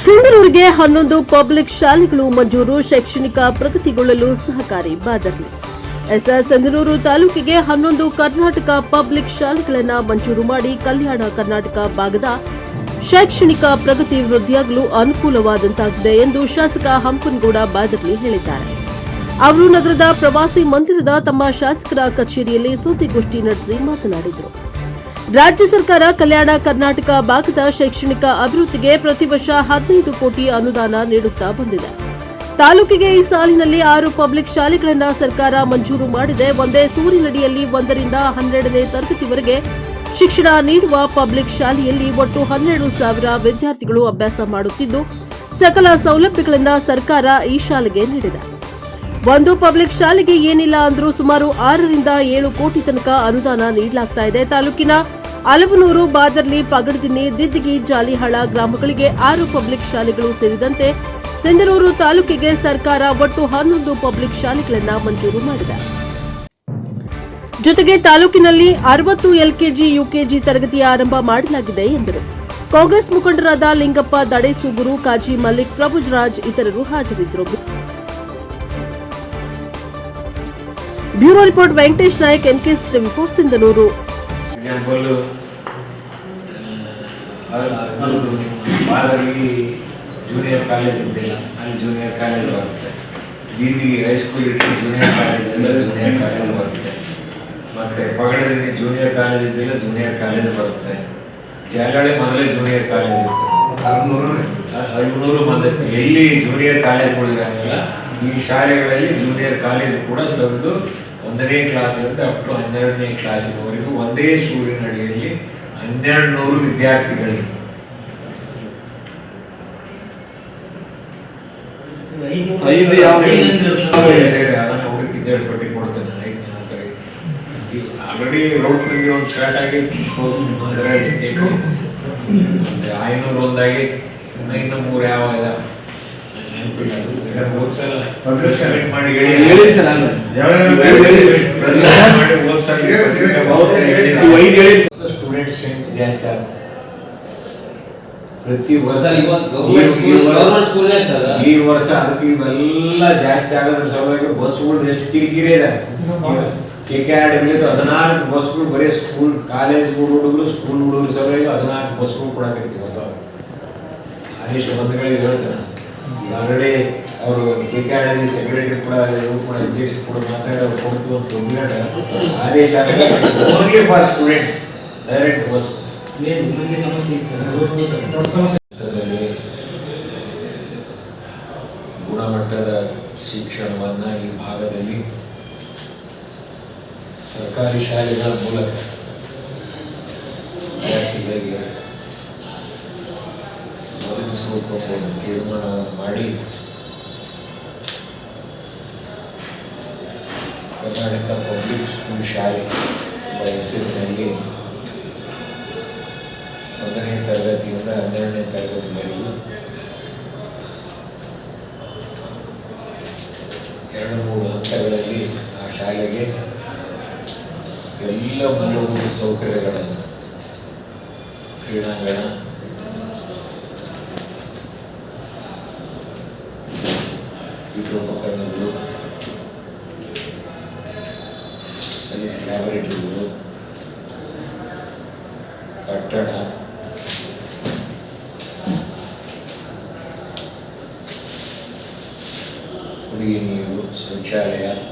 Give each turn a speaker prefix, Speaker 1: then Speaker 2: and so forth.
Speaker 1: ಸಿಂಧನೂರಿಗೆ ಹನ್ನೊಂದು ಪಬ್ಲಿಕ್ ಶಾಲೆಗಳು ಮಂಜೂರು ಶೈಕ್ಷಣಿಕ ಪ್ರಗತಿಗೊಳ್ಳಲು ಸಹಕಾರಿ ಬಾದರ್ಲಿ ಎಸ್ ತಾಲೂಕಿಗೆ ಹನ್ನೊಂದು ಕರ್ನಾಟಕ ಪಬ್ಲಿಕ್ ಶಾಲೆಗಳನ್ನು ಮಂಜೂರು ಮಾಡಿ ಕಲ್ಯಾಣ ಕರ್ನಾಟಕ ಭಾಗದ ಶೈಕ್ಷಣಿಕ ಪ್ರಗತಿ ವೃದ್ಧಿಯಾಗಲು ಅನುಕೂಲವಾದಂತಾಗಿದೆ ಎಂದು ಶಾಸಕ ಹಂಪನಗೌಡ ಬಾದರ್ಲಿ ಹೇಳಿದ್ದಾರೆ. ಅವರು ನಗರದ ಪ್ರವಾಸಿ ಮಂದಿರದ ತಮ್ಮ ಶಾಸಕರ ಕಚೇರಿಯಲ್ಲಿ ಸುದ್ದಿಗೋಷ್ಠಿ ನಡೆಸಿ ಮಾತನಾಡಿದರು. ರಾಜ್ಯ ಸರ್ಕಾರ ಕಲ್ಯಾಣ ಕರ್ನಾಟಕ ಭಾಗದ ಶೈಕ್ಷಣಿಕ ಅಭಿವೃದ್ಧಿಗೆ ಪ್ರತಿ ವರ್ಷ ಹದಿನೈದು ಕೋಟಿ ಅನುದಾನ ನೀಡುತ್ತಾ ಬಂದಿದೆ. ತಾಲೂಕಿಗೆ ಈ ಸಾಲಿನಲ್ಲಿ ಆರು ಪಬ್ಲಿಕ್ ಶಾಲೆಗಳನ್ನು ಸರ್ಕಾರ ಮಂಜೂರು ಮಾಡಿದೆ. ಒಂದೇ ಸೂರಿನಡಿಯಲ್ಲಿ ಒಂದರಿಂದ ಹನ್ನೆರಡನೇ ತರಗತಿವರೆಗೆ ಶಿಕ್ಷಣ ನೀಡುವ ಪಬ್ಲಿಕ್ ಶಾಲೆಯಲ್ಲಿ ಒಟ್ಟು ಹನ್ನೆರಡು ಸಾವಿರ ವಿದ್ಯಾರ್ಥಿಗಳು ಅಭ್ಯಾಸ ಮಾಡುತ್ತಿದ್ದು, ಸಕಲ ಸೌಲಭ್ಯಗಳಿಂದ ಸರ್ಕಾರ ಈ ಶಾಲೆಗೆ ನೀಡಿದೆ. ಒಂದು ಪಬ್ಲಿಕ್ ಶಾಲೆಗೆ ಏನಿಲ್ಲ ಅಂದರೂ ಸುಮಾರು ಆರರಿಂದ ಏಳು ಕೋಟಿ ತನಕ ಅನುದಾನ ನೀಡಲಾಗ್ತಾ ಇದೆ. ತಾಲೂಕಿನ ಅಲವನೂರು ಬಾದರ್ಲಿ ಪಗಡದಿನ್ನಿ ದಿದ್ದಿಗಿ, ಜಾಲಿಹಾಳ ಗ್ರಾಮಗಳಿಗೆ ಆರು ಪಬ್ಲಿಕ್ ಶಾಲೆಗಳು ಸೇರಿದಂತೆ ಸಿಂಧನೂರು ತಾಲೂಕಿಗೆ ಸರ್ಕಾರ ಒಟ್ಟು ಹನ್ನೊಂದು ಪಬ್ಲಿಕ್ ಶಾಲೆಗಳನ್ನು ಮಂಜೂರು ಮಾಡಿದೆ. ಜೊತೆಗೆ ತಾಲೂಕಿನಲ್ಲಿ ಅರವತ್ತು ಎಲ್ಕೆಜಿ, ಯುಕೆಜಿ ತರಗತಿ ಆರಂಭ ಮಾಡಲಾಗಿದೆ ಎಂದರು. ಕಾಂಗ್ರೆಸ್ ಮುಖಂಡರಾದ ಲಿಂಗಪ್ಪ ದಡೇಸೂಗುರು, ಕಾಜಿ ಮಲ್ಲಿಕ್ ಪ್ರಭುಜರಾಜ್ ಇತರರು ಹಾಜರಿದ್ದರು. ಬ್ಯೂರೋ ರಿಪೋರ್ಟ್ ವೆಂಕಟೇಶ್ ನಾಯಕ್ ಎನ್ಕೆಸ್ ಸಿಂಧನೂರು.
Speaker 2: ಎಕ್ಸಾಂಪಲ್ ಮಾದರಿ ಜೂನಿಯರ್ ಕಾಲೇಜ್ ಇದ್ದಿಲ್ಲ. ಅಲ್ಲಿ ಜೂನಿಯರ್ ಕಾಲೇಜ್ ಬರುತ್ತೆ. ದೀದಿಗೆ ಹೈಸ್ಕೂಲ್ ಇಟ್ಟು ಜೂನಿಯರ್ ಕಾಲೇಜ್ ಇಲ್ಲ ಜೂನಿಯರ್ ಕಾಲೇಜ್ ಬರುತ್ತೆ. ಮತ್ತೆ ಪಗಡದಲ್ಲಿ ಜೂನಿಯರ್ ಕಾಲೇಜ್ ಇದ್ದಿಲ್ಲ ಜೂನಿಯರ್ ಕಾಲೇಜ್ ಬರುತ್ತೆ. ಜಾಲಹಳ್ಳಿ ಮೊದಲೇ ಜೂನಿಯರ್ ಕಾಲೇಜ್ ಇತ್ತು. ಹದಿಮೂರು ಮೊದಲು. ಎಲ್ಲಿ ಜೂನಿಯರ್ ಕಾಲೇಜ್ಗಳಿರಂಗಿಲ್ಲ ಈ ಶಾಲೆಗಳಲ್ಲಿ ಜೂನಿಯರ್ ಕಾಲೇಜ್ ಕೂಡ ಸದ್ದು ಒಂದನೇ ಕ್ಲಾಸ್ ಅಪ್ ಟು ಹನ್ನೆರಡನೇ ಕ್ಲಾಸಿನವರೆಗೂ ಒಂದೇ ಸೂರಿನ ಅಡಿಯಲ್ಲಿ ಹನ್ನೆರಡು ನೂರು ವಿದ್ಯಾರ್ಥಿಗಳಿತ್ತು ಪಟ್ಟಿ ಕೊಡ್ತೇನೆ ಐದು ನಂತರ ಆಲ್ರೆಡಿ ರೋಡ್ ಒಂದು ಸ್ಟಾರ್ಟ್ ಆಗೈತಿ ಐನೂರು ಇನ್ನು ಮೂರು ಯಾವ ಇದಾವ? ಹೇಳಿ
Speaker 3: ಹೇಳಿ ಸರ್ ನಾನು
Speaker 2: present ಮಾಡಿ ಹೋದ್ ಸಲ ಹೇಳಿಲ್ಲ.
Speaker 3: ಇವು ಐದು ಹೇಳಿ
Speaker 2: ಸ್ಟೂಡೆಂಟ್ ಸ್ಟ್ರೆಂತ್ ಜಾಸ್ತಿ ಆಗುತ್ತೆ ಪ್ರತಿ ವರ್ಷ
Speaker 4: ಸರ್, ಇವಾಗ government
Speaker 2: ಈ- ಈ
Speaker 4: school-
Speaker 2: ವರ್-
Speaker 4: government school ನೇ ಸರ್.
Speaker 2: ಈ ವರ್ಷ ಅದಕ್ಕೆ ಇವೆಲ್ಲ ಜಾಸ್ತಿ ಆಗೋದ್ರ ಸಲುವಾಗಿ ಬಸ್ಗಳು ಎಷ್ಟು ಕಿರಿಕಿರಿ ಇದೆ ಕೆ ಕೆ ಆರ್ ಡಬ್ಲ್ಯೂ ಹದಿನಾಲ್ಕು ಬಸ್ಗಳು ಬರೀ ಸ್ಕೂಲ್ ಕಾಲೇಜ್ ಹುಡುಗರು ಸ್ಕೂಲ್ ಹುಡುಗರು ಸಲುವಾಗಿ ಹದಿನಾಲ್ಕು ಬಸ್ಗಳು ಕೊಡಕತ್ತೀವಿ ಹೊಸ ಆದೇಶ ಬಂಧುಗಳಿಗೆ ಹೇಳ್ತೇನೆ ಆಲ್ರೆಡಿ ಅವರು ಕೆ ಕೆ ಸೆಕ್ರೆಟರಿ ಕೂಡ ಇವರು ಕೂಡ ಅಧ್ಯಕ್ಷರು ಕೂಡ ಮಾತಾಡಿ ಅವ್ರು ಕೊಡ್ತು ಅಂತ ಒಪ್ಪಿಕೊಂಡು ಆದೇಶ only for students direct bus ಸಮಸ್ಯೆ ಗುಣಮಟ್ಟದ ಶಿಕ್ಷಣವನ್ನು ಈ ಭಾಗದಲ್ಲಿ ಸರ್ಕಾರಿ ಶಾಲೆಗಳ ಮೂಲಕ ವಿದ್ಯಾರ್ಥಿಗಳಿಗೆ ಒಂದು ತೀರ್ಮಾನವನ್ನು ಮಾಡಿ. ಕರ್ನಾಟಕ ಪಬ್ಲಿಕ್ ಸ್ಕೂಲ್ ಶಾಲೆ ಎಂಬ ಹೆಸರಿನಲ್ಲಿ ಒಂದನೇ ತರಗತಿಯಿಂದ ಹನ್ನೆರಡನೇ ತರಗತಿವರೆಗೂ ಎರಡು ಮೂರು ಹಂತಗಳಲ್ಲಿ ಆ ಶಾಲೆಗೆ ಎಲ್ಲ ಮೂಲಭೂತ ಸೌಕರ್ಯಗಳನ್ನು, ಕ್ರೀಡಾಂಗಣ ಪೀಠೋಪಕರಣಗಳು ಸೈನ್ಸ್ ಲ್ಯಾಬೊರೇಟರಿಗಳು ಕಟ್ಟಡ. ಕುಡಿಯ ನೀರು ಶೌಚಾಲಯ.